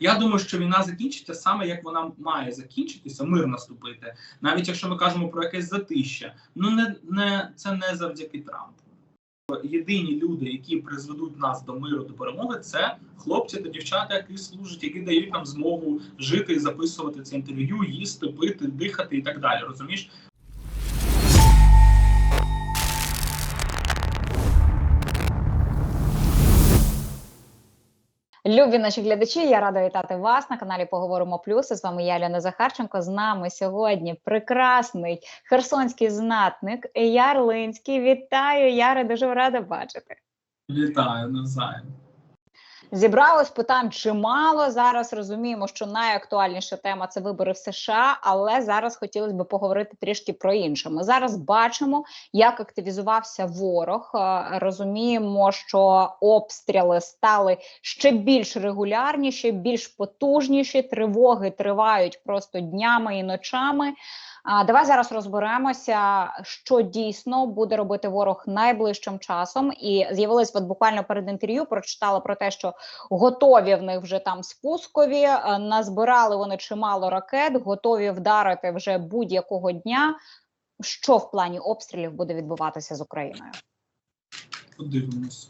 Я думаю, що війна закінчиться саме як вона має закінчитися, мир наступити, навіть якщо ми кажемо про якесь затища. Ну не, не це не завдяки Трампу. Єдині люди, які призведуть нас до миру, до перемоги, це хлопці та дівчата, які служать, які дають нам змогу жити записувати це інтерв'ю, їсти, пити, дихати і так далі. Розумієш? Любі наші глядачі, я рада вітати вас на каналі Поговоримо Плюс. З вами я, Ляна Захарченко. З нами сьогодні прекрасний херсонський знатник Яр Линський. Вітаю, Яре, дуже рада бачити. Вітаю навзаєм. Зібралось питань чимало. Зараз розуміємо, що найактуальніша тема це вибори в США, але зараз хотілося б поговорити трішки про інше. Ми зараз бачимо, як активізувався ворог. Е, Розуміємо, що обстріли стали ще більш регулярні, ще більш потужніші. Тривоги тривають просто днями і ночами. А давай зараз розберемося, що дійсно буде робити ворог найближчим часом. І з'явилось от буквально перед інтерв'ю. Прочитала про те, що готові в них вже там спускові. е, Назбирали вони чимало ракет, готові вдарити вже будь-якого дня. Що в плані обстрілів буде відбуватися з Україною? Подивимось.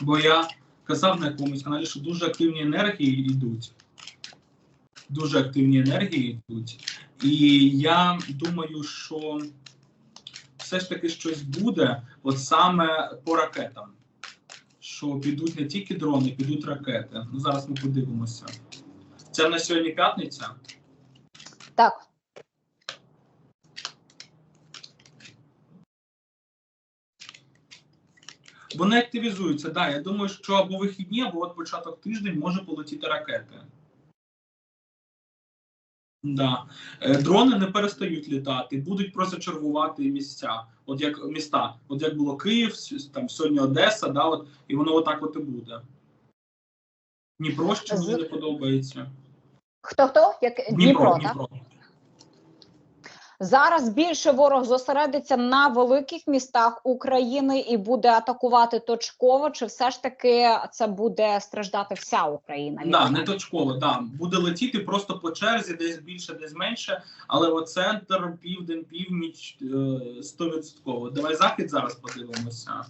Бо я казав на якомусь каналі, що дуже активні енергії йдуть. Дуже активні енергії йдуть. І я думаю, що все ж таки щось буде, от саме по ракетам. Що підуть не тільки дрони, підуть ракети. Ну, зараз ми подивимося. Це на сьогодні п'ятниця. Так, Вони активізуються. Да, я думаю, що або вихідні, або от початок тиждень може полетіти ракети. Да. Е, Дрони не перестають літати, будуть просто чергувати місця. От як міста, от як було Київ, там сьогодні Одеса, да, от, і воно отак от і буде. Дніпро ще мені не подобається. хто хто? Як Дніпро, Дніпро, так? Дніпро. Зараз більше ворог зосередиться на великих містах України і буде атакувати точково. Чи все ж таки це буде страждати вся Україна? Да, не точково, да. Буде летіти просто по черзі, десь більше, десь менше, але от центр, південь, північ е, стовідсотково. Давай захід зараз подивимося.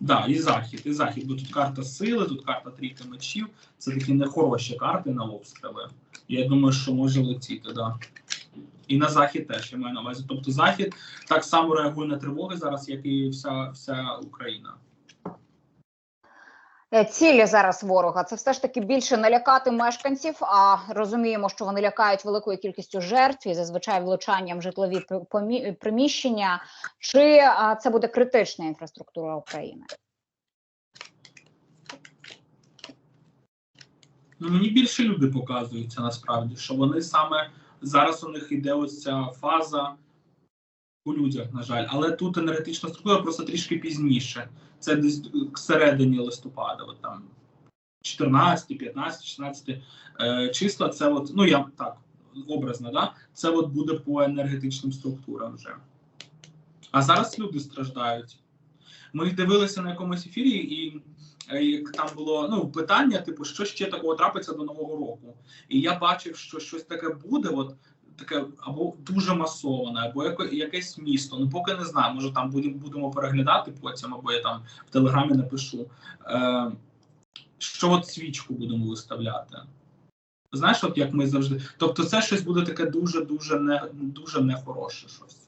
Да, і захід, і захід. Бо тут карта сили, тут карта трійка мечів. Це такі нехороші карти на обстріли. Я думаю, що може летіти, да. І на захід теж я маю на увазі. Тобто захід так само реагує на тривоги зараз, як і вся, вся Україна. Е, Цілі зараз ворога це все ж таки більше налякати мешканців. А розуміємо, що вони лякають великою кількістю жертв і зазвичай влучанням житлові приміщення. Чи це буде критична інфраструктура України? Ну, мені більше люди показуються насправді, що вони саме зараз у них іде ось ця фаза у людях, на жаль. Але тут енергетична структура просто трішки пізніше. Це десь к середині листопада, от там 14, 15, 16 е, числа. Це от, ну я так образно, да? Це от буде по енергетичним структурам вже. А зараз люди страждають. Ми дивилися на якомусь ефірі, і е, там було ну питання, типу, що ще такого трапиться до нового року. І я бачив, що щось таке буде, от таке або дуже масоване, або якесь місто. Ну поки не знаю. Може там будемо переглядати потім, або я там в телеграмі напишу. Е, що от свічку будемо виставляти. Знаєш, от як ми завжди. Тобто, це щось буде таке дуже, дуже не дуже нехороше щось.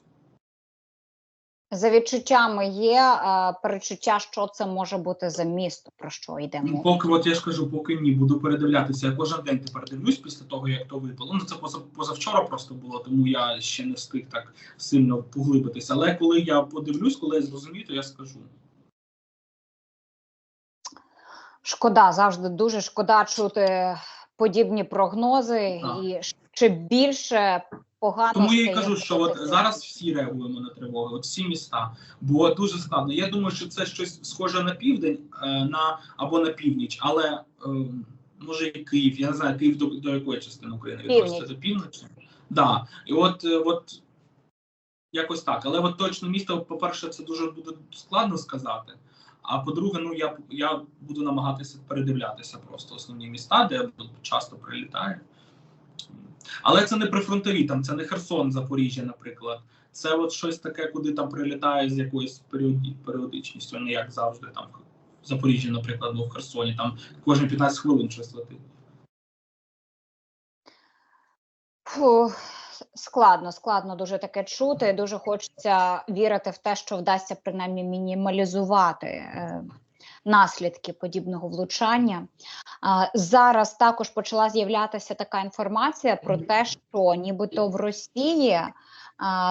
За відчуттями є е, перечуття, що це може бути за місто, про що йде Ну, мова. Поки от я ж кажу, поки ні, буду передивлятися. Я кожен день тепер дивлюсь після того, як то випало. Ну це поза позавчора просто було, тому я ще не встиг так сильно поглибитися. Але коли я подивлюсь, коли я зрозумію, то я скажу. Шкода, завжди дуже шкода чути подібні прогнози, Так. і ще більше погано. Тому я й кажу, що от зараз всі реагуємо на тривоги, от всі міста, бо дуже складно. Я думаю, що це щось схоже на південь, е, на або на північ, але е, може і Київ. Я не знаю, Київ до, до якої частини України відноситься до півночі. Да. І от, е, от якось так. Але от точно місто, по-перше, це дуже буде складно сказати. А по-друге, ну я я буду намагатися передивлятися просто основні міста, де часто прилітає. Але це не прифронтові, там це не Херсон, Запоріжжя, наприклад. Це от щось таке, куди там прилітає з якоюсь періодичністю, не як завжди. Там в Запоріжжі, наприклад, або в Херсоні, там кожні 15 хвилин щось летить. Фу, складно, складно дуже таке чути. Дуже хочеться вірити в те, що вдасться принаймні мінімалізувати е, наслідки подібного влучання. Зараз також почала з'являтися така інформація про те, що нібито в Росії.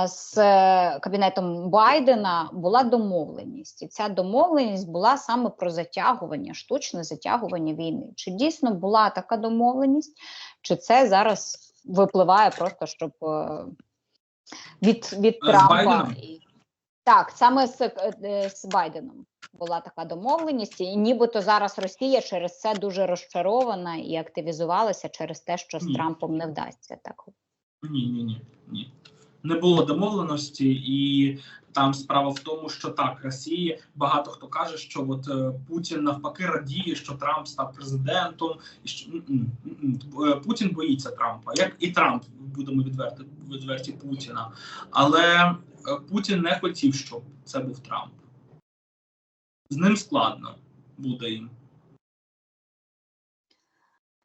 З кабінетом Байдена була домовленість, і ця домовленість була саме про затягування, штучне затягування війни. Чи дійсно була така домовленість, чи це зараз випливає просто щоб е, від, від Трампа. Так, саме з, е, з Байденом була така домовленість, і нібито зараз Росія через це дуже розчарована і активізувалася через те, що з Ні. Трампом не вдасться. Так Ні, ні, ні, ні. Не було домовленості, і там справа в тому, що так, Росії багато хто каже, що от е, Путін навпаки радіє, що Трамп став президентом, і що. Е, Путін боїться Трампа, як і Трамп будемо відверти відверті Путіна. Але е, Путін не хотів, щоб це був Трамп. З ним складно буде їм.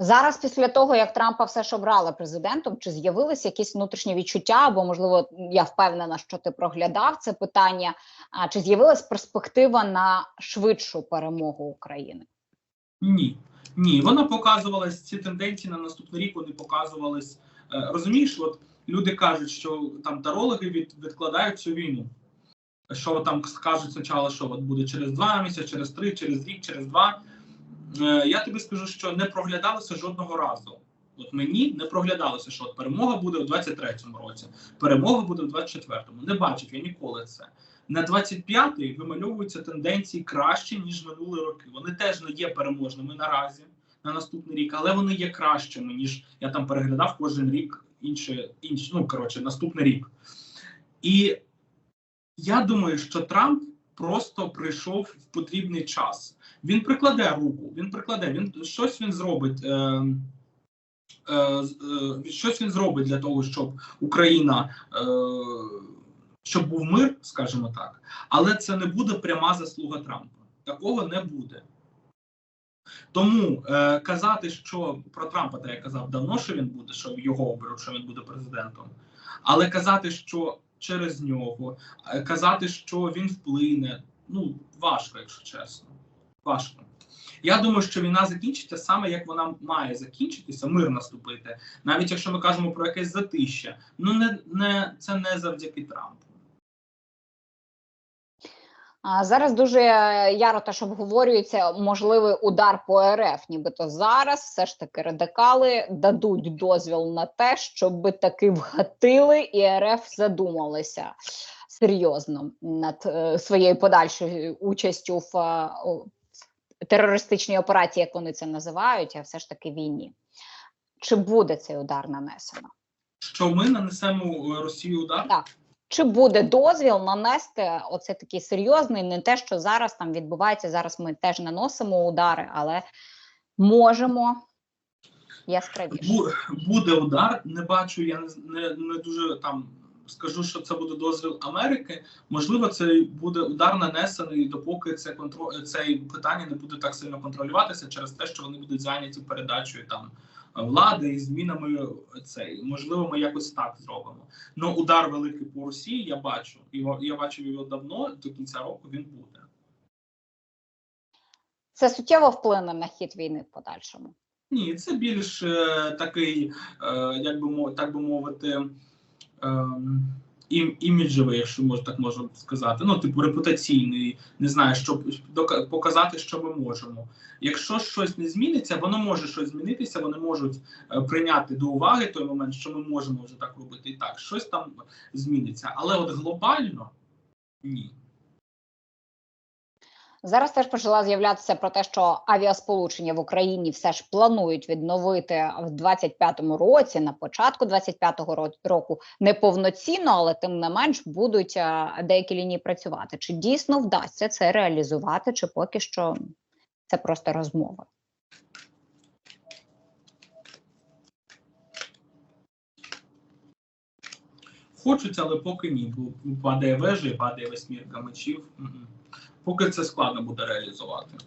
Зараз, після того як Трампа все ж обрали президентом, чи з'явилися якісь внутрішні відчуття? Або можливо, я впевнена, що ти проглядав це питання. А чи з'явилась перспектива на швидшу перемогу України? Ні, ні, вона показувалась ці тенденції на наступний рік. Вони показувались. Е, Розумієш, от люди кажуть, що там тарологи від, відкладають цю війну. Що там скажуть спочатку, що от буде через два місяці, через три, через рік, через два. Е, Я тобі скажу, що не проглядалося жодного разу. От мені не проглядалося, що от перемога буде у 23-му році, перемога буде у 24-му. Не бачив я ніколи це. На 25-й вимальовуються тенденції краще, ніж минулі роки. Вони теж не є переможними наразі на наступний рік, але вони є кращими, ніж я там переглядав кожен рік інше, інше ну коротше, наступний рік. І я думаю, що Трамп просто прийшов в потрібний час. Він прикладе руку, він прикладе, він щось він зробить. Е, е, е, щось він зробить для того, щоб Україна, е, щоб був мир, скажімо так, але це не буде пряма заслуга Трампа. Такого не буде. Тому е, казати, що про Трампа, та я казав давно, що він буде, що його оберуть, що він буде президентом. Але казати, що через нього, е, казати, що він вплине, ну важко, якщо чесно. Важко. Я думаю, що війна закінчиться саме як вона має закінчитися, мир наступити. Навіть якщо ми кажемо про якесь затища, ну не, не це не завдяки Трампу. А зараз дуже яро теж обговорюється можливий удар по РФ. Нібито зараз все ж таки радикали дадуть дозвіл на те, щоб таки вгатили, і РФ задумалися серйозно над е, своєю подальшою участю в е, терористичній операції, як вони це називають, а все ж таки війні. Чи буде цей удар нанесено? Що ми нанесемо е, Росію удар? Так. Чи буде дозвіл нанести оце такий серйозний, не те, що зараз там відбувається. Зараз ми теж наносимо удари, але можемо яскравіше. Буде удар. Не бачу, я не, не, дуже там скажу, що це буде дозвіл Америки. Можливо, це буде удар нанесений, допоки це контро... це питання не буде так сильно контролюватися через те, що вони будуть зайняті передачею там влади і змінами цей. Можливо, ми якось так зробимо. Ну удар великий по Росії я бачу. Його я бачив його давно. До кінця року він буде. Це суттєво вплине на хід війни в подальшому. Ні, це більш е, такий, е, як би так би мовити, е, ім, іміджевий, якщо може так можна сказати. Ну, типу, репутаційний, не знаю, щоб показати, що ми можемо. Якщо щось не зміниться, воно може щось змінитися, вони можуть е, прийняти до уваги той момент, що ми можемо вже так робити і так. Щось там зміниться. Але от глобально ні. Зараз теж почала з'являтися про те, що авіасполучення в Україні все ж планують відновити в 25-му році, на початку 25-го року, не повноцінно, але тим не менш будуть деякі лінії працювати. Чи дійсно вдасться це реалізувати, чи поки що це просто розмова? Хочуть, але поки ні, бо падає вежа падає восьмірка мечів. Поки це складно буде реалізувати.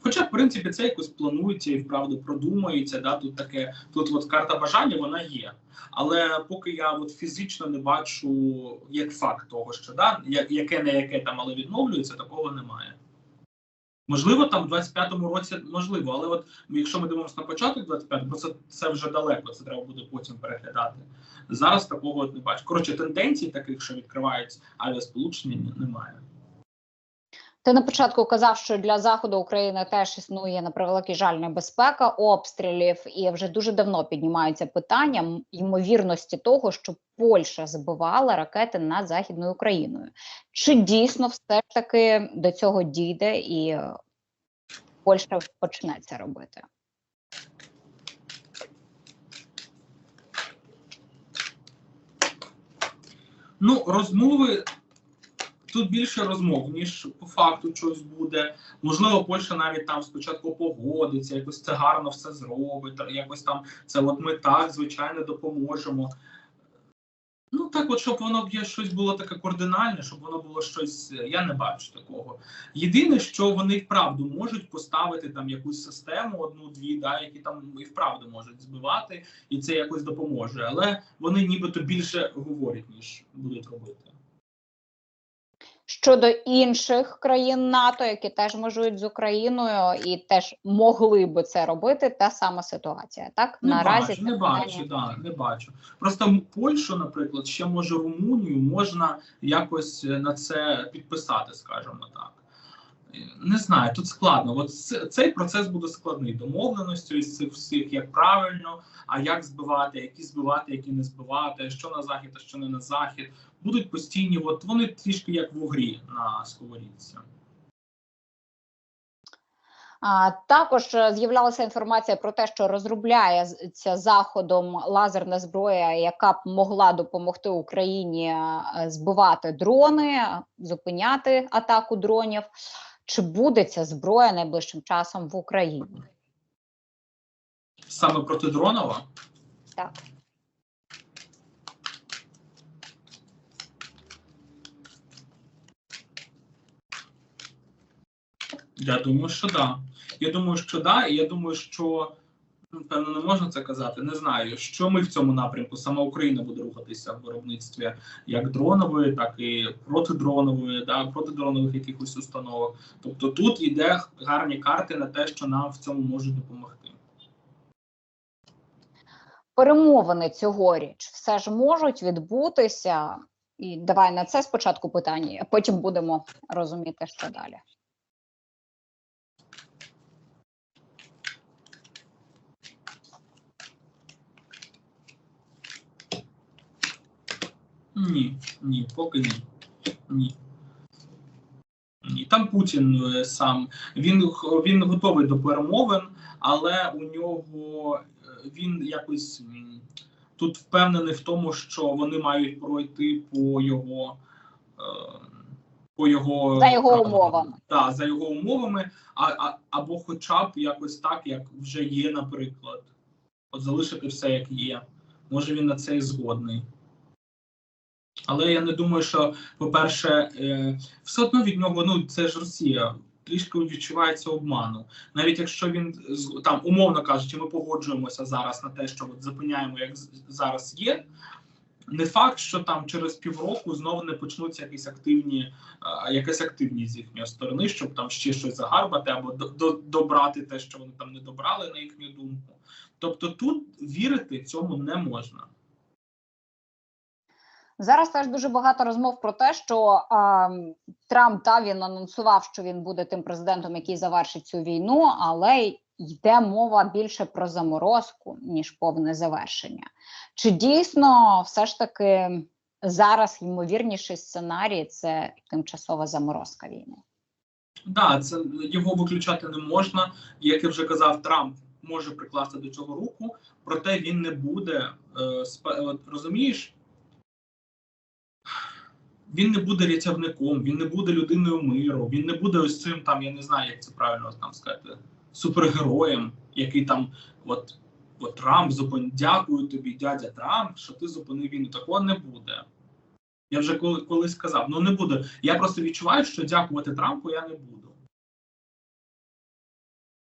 Хоча, в принципі, це якось планується і вправду продумується. Да? Тут таке, тут от карта бажання вона є. Але поки я от фізично не бачу як факт того, що да, яке не яке там, але відновлюється, такого немає. Можливо, там в 25-му році можливо, але от якщо ми дивимося на початок 25-го, бо це, це вже далеко, це треба буде потім переглядати. Зараз такого не бачу. Коротше, тенденцій таких, що відкривають авіасполучення, немає. Ти на початку казав, що для заходу України теж існує на превеликий жаль небезпека обстрілів, і вже дуже давно піднімаються питання ймовірності того, що Польща збивала ракети над західною Україною. Чи дійсно все ж таки до цього дійде і Польща почне це робити? Ну, розмови тут більше розмов, ніж по факту щось буде. Можливо, Польща навіть там спочатку погодиться, якось це гарно все зробить, якось там це от ми так, звичайно, допоможемо. Ну так, от щоб воно є щось було таке кардинальне, щоб воно було щось. Я не бачу такого. Єдине, що вони вправду можуть поставити там якусь систему, одну-дві, да, які там і вправду можуть збивати, і це якось допоможе. Але вони нібито більше говорять, ніж будуть робити. Щодо інших країн НАТО, які теж межують з Україною і теж могли би це робити, та сама ситуація. Так Не наразі бачу, не питання- бачу, да, не бачу. Просто Польщу, наприклад, ще може Румунію можна якось е, на це підписати, скажімо так. Е, Не знаю, тут складно. От цей процес буде складний. Домовленості із цих всіх, як правильно, а як збивати, які збивати, які не збивати, що на захід, а що не на захід. Будуть постійні, от вони трішки як в грі на сковорідці. А, також е, з'являлася інформація про те, що розробляється заходом лазерна зброя, яка б могла допомогти Україні е, збивати дрони, зупиняти атаку дронів. Чи буде ця зброя найближчим часом в Україні? Саме протидронова. Так. Я думаю, що да. Я думаю, що да, і я думаю, що ну, певно не можна це казати. Не знаю, що ми в цьому напрямку. Сама Україна буде рухатися в виробництві як дронової, так і протидронової, да, протидронових якихось установок. Тобто тут йде гарні карти на те, що нам в цьому можуть допомогти. Перемовини цьогоріч все ж можуть відбутися. І давай на це спочатку питання, а потім будемо розуміти, що далі. Ні, ні, поки ні. Ні. Ні. Там Путін е, сам він, він готовий до перемовин, але у нього е, він якось тут впевнений в тому, що вони мають пройти по його. е, По його За його умовами. Так, за його умовами, а, а, або хоча б якось так, як вже є, наприклад. От залишити все як є. Може він на це і згодний. Але я не думаю, що, по-перше, е, все одно від нього, ну це ж Росія, трішки відчувається обману. Навіть якщо він там, умовно кажучи, ми погоджуємося зараз на те, що от зупиняємо, як зараз є. Не факт, що там через півроку знову не почнуться якісь активні, якась активність з їхньої сторони, щоб там ще щось загарбати або до, добрати те, що вони там не добрали, на їхню думку. Тобто тут вірити цьому не можна. Зараз теж дуже багато розмов про те, що а, Трамп та він анонсував, що він буде тим президентом, який завершить цю війну, але йде мова більше про заморозку ніж повне завершення. Чи дійсно все ж таки зараз ймовірніший сценарій це тимчасова заморозка війни? Да, це його виключати не можна. Як я вже казав, Трамп може прикласти до цього руку, проте він не буде е, розумієш. Він не буде рятівником, він не буде людиною миру, він не буде ось цим там, я не знаю, як це правильно там сказати, супергероєм, який там, от, от Трамп зупин... дякую тобі, дядя Трамп, що ти зупинив війну. Такого не буде. Я вже коли, колись сказав, ну не буде. Я просто відчуваю, що дякувати Трампу я не буду.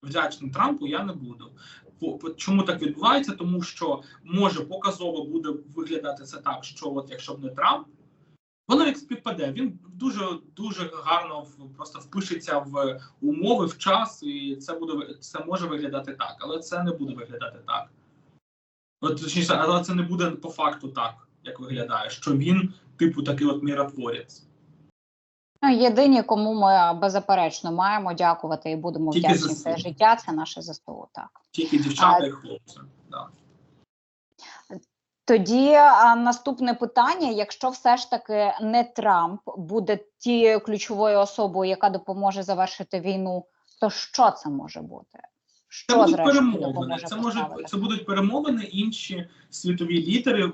Вдячним Трампу я не буду. Чому так відбувається? Тому що може показово буде виглядати це так, що от якщо б не Трамп, воно як співпаде. Він дуже дуже гарно просто впишеться в умови, в час, і це буде це може виглядати так, але це не буде виглядати так. От точніше, але це не буде по факту так, як виглядає, що він, типу, такий от міротворець. Ну, єдині, кому ми беззаперечно маємо дякувати і будемо Тільки вдячні ЗСУ. все життя. Це наше ЗСУ. Так Тільки дівчата А- і хлопці. Да. Тоді а, наступне питання: якщо все ж таки не Трамп буде тією ключовою особою, яка допоможе завершити війну, то що це може бути? Це Що будуть перемовини. Це може це будуть перемовини інші світові лідери.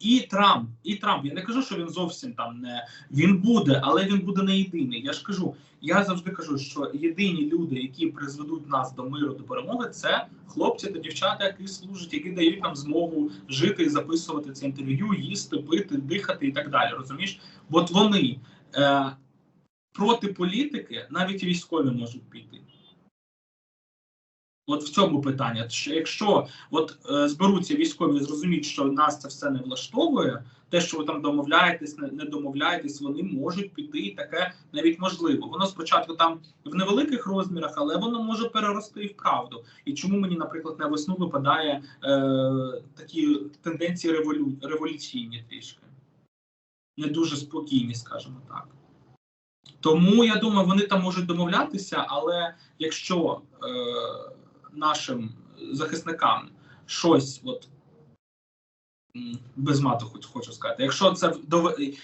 І Трамп, і Трамп. Я не кажу, що він зовсім там не він буде, але він буде не єдиний. Я ж кажу, я завжди кажу, що єдині люди, які призведуть нас до миру, до перемоги, це хлопці та дівчата, які служать, які дають нам змогу жити і записувати це інтерв'ю, їсти, пити, дихати і так далі. Розумієш? Бо вони е, проти політики навіть військові можуть піти. От в цьому питання. Що якщо от е, зберуться військові, зрозуміють, що нас це все не влаштовує, те, що ви там домовляєтесь, не, не домовляєтесь, вони можуть піти, і таке навіть можливо. Воно спочатку там в невеликих розмірах, але воно може перерости і в правду. І чому мені, наприклад, на весну випадає е, такі тенденції револю, революційні трішки, не дуже спокійні, скажімо так. Тому я думаю, вони там можуть домовлятися, але якщо е, нашим захисникам щось, от без мату хоч хочу сказати, якщо це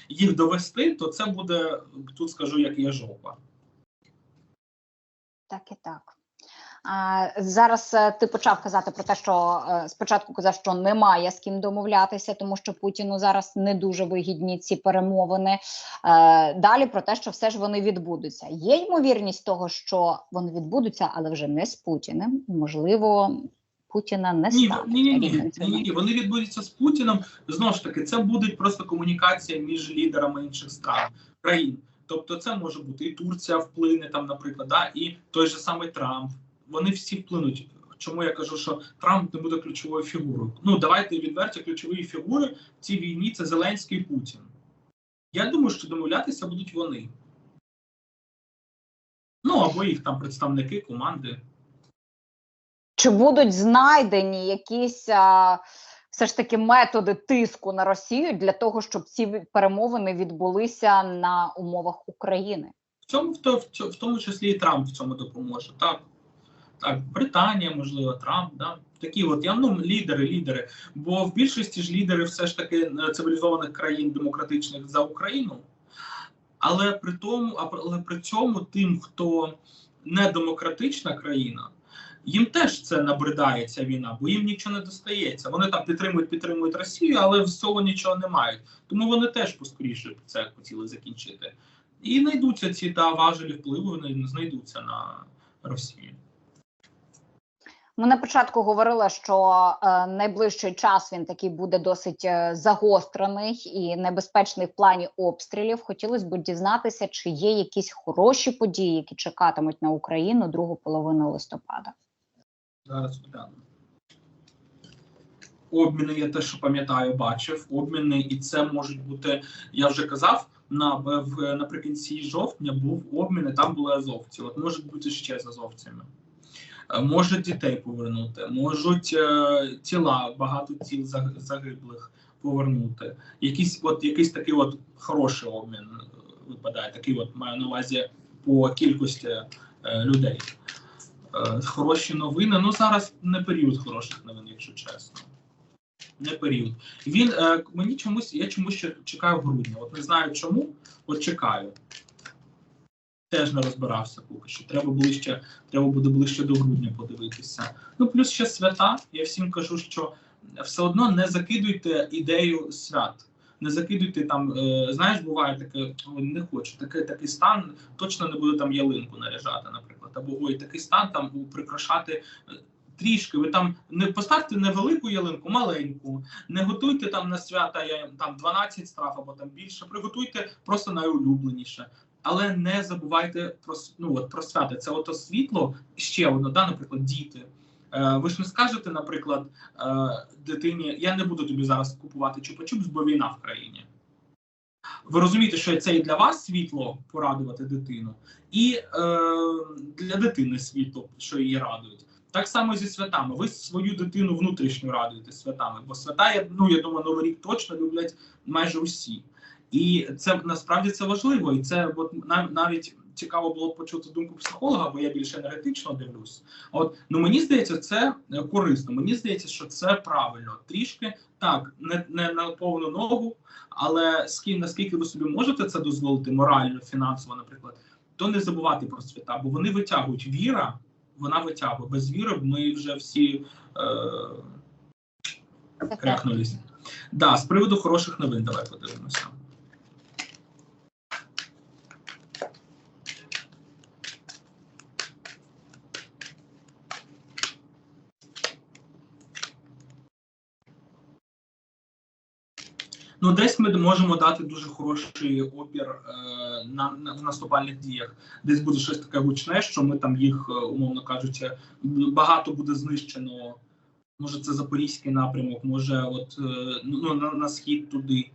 їх довести, то це буде тут скажу, як є жопа. Так і так. Зараз е, ти почав казати про те, що е, спочатку казав, що немає з ким домовлятися, тому що Путіну зараз не дуже вигідні ці перемовини. Е, далі про те, що все ж вони відбудуться. Є ймовірність того, що вони відбудуться, але вже не з Путіним. Можливо, Путіна не стане. ні, ні, ні, ні, ні, ні. Вони відбудуться з Путіном. Знову ж таки, це буде просто комунікація між лідерами інших стран країн. Тобто, це може бути і Турція вплине там, наприклад, да, і той же самий Трамп. Вони всі вплинуть. Чому я кажу, що Трамп не буде ключовою фігурою? Ну давайте відверті ключові фігури в цій війні це Зеленський і Путін. Я думаю, що домовлятися будуть вони. Ну або їх там представники команди. Чи будуть знайдені якісь а, все ж таки методи тиску на Росію для того, щоб ці перемовини відбулися на умовах України? В цьому в, в, в тому числі і Трамп в цьому допоможе. Так, так, Британія, можливо, Трамп, да. Такі от я ну лідери, лідери. Бо в більшості ж лідери все ж таки е, цивілізованих країн демократичних за Україну. Але при тому, але при цьому тим, хто не демократична країна, їм теж це набридає ця війна, бо їм нічого не достається. Вони там підтримують, підтримують Росію, але з цього нічого не мають. Тому вони теж поскоріше це хотіли закінчити. І знайдуться ці та важелі впливу, вони знайдуться на Росію. Ми на початку говорили, що е, найближчий час він такий буде досить е, загострений і небезпечний в плані обстрілів. Хотілося б дізнатися, чи є якісь хороші події, які чекатимуть на Україну другу половину листопада. Зараз гляну. Обміни, я те, що пам'ятаю, бачив. Обміни, і це можуть бути, я вже казав, на, в, наприкінці жовтня був обмін, і там були азовці. От можуть бути ще з азовцями. Е, Можуть дітей повернути, можуть е, тіла, багато тіл загиблих повернути. Якийсь, от, якийсь такий от хороший обмін е, випадає. Такий от маю на увазі по кількості людей. Хороші новини. Ну зараз не період хороших новин, якщо чесно. Не період. Він е, мені чомусь, я чомусь ще чекаю в грудні. От не знаю чому, от чекаю. Теж не розбирався поки що. Треба ближче, треба буде ближче до грудня подивитися. Ну плюс ще свята. Я всім кажу, що все одно не закидуйте ідею свят. Не закидуйте там, е, знаєш, буває таке, не хочу, такий, такий стан, точно не буду там ялинку наряжати, наприклад. Або ой, такий стан там прикрашати е, трішки. Ви там не поставте невелику ялинку, маленьку, не готуйте там на свята я, там 12 страв або там більше. Приготуйте просто найулюбленіше. Але не забувайте про ну, от, про свята. Це ото світло ще воно, да, наприклад, діти. Е, ви ж не скажете, наприклад, е, дитині, я не буду тобі зараз купувати чупа-чупс, бо війна в країні. Ви розумієте, що це і для вас світло порадувати дитину, і е, для дитини світло, що її радують. Так само зі святами. Ви свою дитину внутрішню радуєте святами, бо свята, ну я думаю, новий рік точно люблять майже усі. І це насправді це важливо. І це от нав- навіть цікаво було б почути думку психолога, бо я більш енергетично дивлюсь. От ну мені здається, це корисно. Мені здається, що це правильно. Трішки так, не, не на повну ногу, але скільки наскільки ви собі можете це дозволити морально, фінансово, наприклад, то не забувати про свята, бо вони витягують віра. Вона витягує без віри. Ми вже всі е, крякнулись. Да, з приводу хороших новин, давай подивимося. Ну, десь ми можемо дати дуже хороший опір е, на, на в наступальних діях. Десь буде щось таке гучне, що ми там їх, е, умовно кажучи, багато буде знищено. Може, це запорізький напрямок, може, от е, ну на, на схід туди.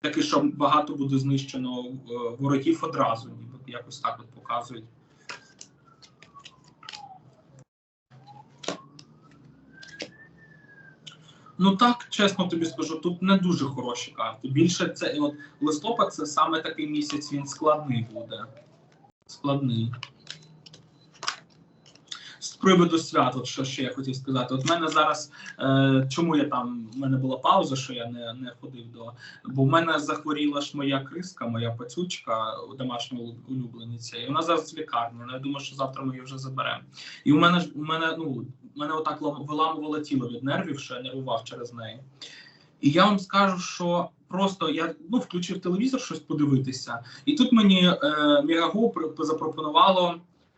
Таке, що багато буде знищено е, ворогів одразу, ніби якось так от показують. Ну так, чесно тобі скажу, тут не дуже хороші карти. Більше це от листопад це саме такий місяць, він складний буде. Складний. З приводу свят, от що ще я хотів сказати. От в мене зараз, е, чому я там, в мене була пауза, що я не, не ходив до. Бо в мене захворіла ж моя криска, моя пацючка, домашня улюблениця, і вона зараз в лікарні. Ну, я думаю, що завтра ми її вже заберемо. І у мене ж у мене, ну, мене отак виламувало тіло від нервів, що я нервував через неї. І я вам скажу, що просто я ну, включив телевізор щось подивитися, і тут мені е, Мігаго запропонувало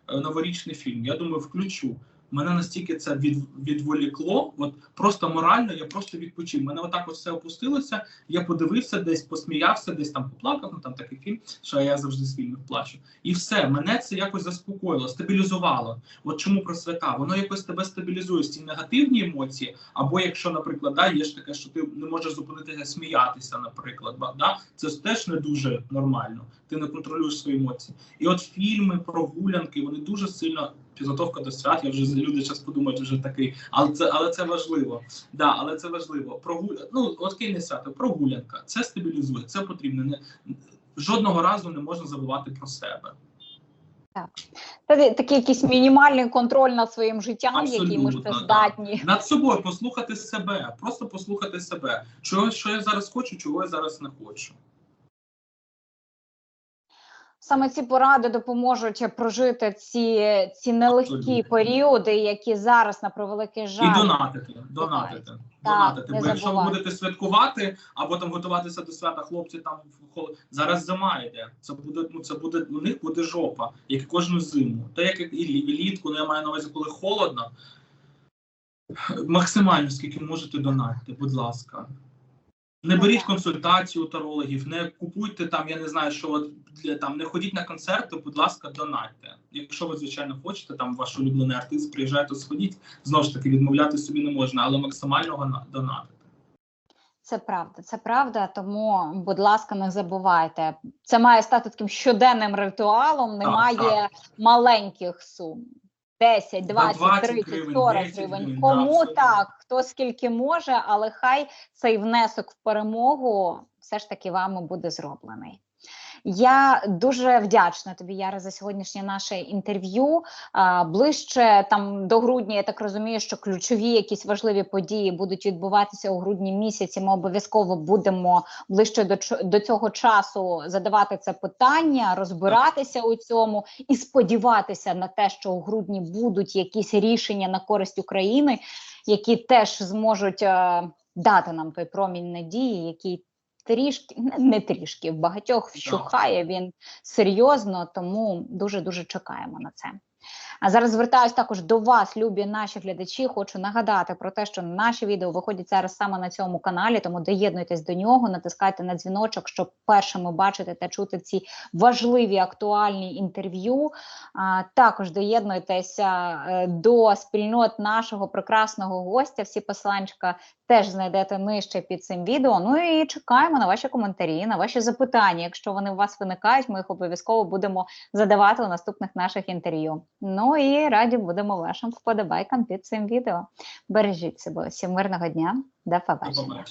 е, новорічний фільм. Я думаю, включу. Мене настільки це від, відволікло, от просто морально я просто відпочив. Мене отак от все опустилося. Я подивився, десь посміявся, десь там поплакав. Ну там такий фільм, що я завжди з фільмів плачу. І все, мене це якось заспокоїло, стабілізувало. От чому про свята? Воно якось тебе стабілізує ці негативні емоції. Або якщо, наприклад, да, є ж таке, що ти не можеш зупинитися сміятися, наприклад, да, це ж теж не дуже нормально. Ти не контролюєш свої емоції. І от фільми, прогулянки, вони дуже сильно підготовка до свят. Я вже люди зараз подумають, вже такий, але це але це важливо. Да, але це важливо. Прогуля... ну от кільне свято, прогулянка. Це стабілізує, це потрібно. Не жодного разу не можна забувати про себе. Це такий якийсь мінімальний контроль над своїм життям, який ми ж Абсолютно, це да. здатні. Над собою послухати себе, просто послухати себе. Чого що я зараз хочу, чого я зараз не хочу. Саме ці поради допоможуть прожити ці, ці нелегкі Абсолютно. періоди, які зараз на превеликий жаль. І донатити, донатити, донатити. не Бо якщо ви будете святкувати або там готуватися до свята, хлопці там зараз зима йде. Це буде, ну це буде у них буде жопа, як і кожну зиму. Та як і лі- і ну я маю на увазі, коли холодно. Максимально скільки можете донатити, будь ласка. Не беріть консультацію у тарологів, не купуйте там, я не знаю, що для там не ходіть на концерти, будь ласка, донатьте. Якщо ви, звичайно, хочете, там ваш улюблений артист приїжджає, то сходіть. Знову ж таки, відмовляти собі не можна, але максимально гона- донатити. Це правда, це правда. Тому, будь ласка, не забувайте. Це має стати таким щоденним ритуалом. Немає так. маленьких сум. 10, 20, 20 30, гривень, 40 гривень. да, Кому абсолютно. так, хто скільки може, але хай цей внесок в перемогу все ж таки вами буде зроблений. Я дуже вдячна тобі, Яра, за сьогоднішнє наше інтерв'ю. Ближче там до грудня, я так розумію, що ключові якісь важливі події будуть відбуватися у грудні місяці. Ми обов'язково будемо ближче до, до цього часу задавати це питання, розбиратися у цьому і сподіватися на те, що у грудні будуть якісь рішення на користь України, які теж зможуть е, дати нам той промінь надії, який трішки не- трішки в багатьох вщухає він серйозно, тому дуже дуже чекаємо на це. А зараз звертаюсь також до вас, любі наші глядачі. Хочу нагадати про те, що наші відео виходять зараз саме на цьому каналі, тому доєднуйтесь до нього, натискайте на дзвіночок, щоб першими бачити та чути ці важливі актуальні інтерв'ю. Також доєднуйтеся е, до спільнот нашого прекрасного гостя. Всі посиланчика теж знайдете нижче під цим відео. Ну і чекаємо на ваші коментарі, на ваші запитання. Якщо вони у вас виникають, ми їх обов'язково будемо задавати у наступних наших інтерв'ю. Ну і раді будемо вашим вподобайкам під цим відео. Бережіть себе. Всім мирного дня. До побачення.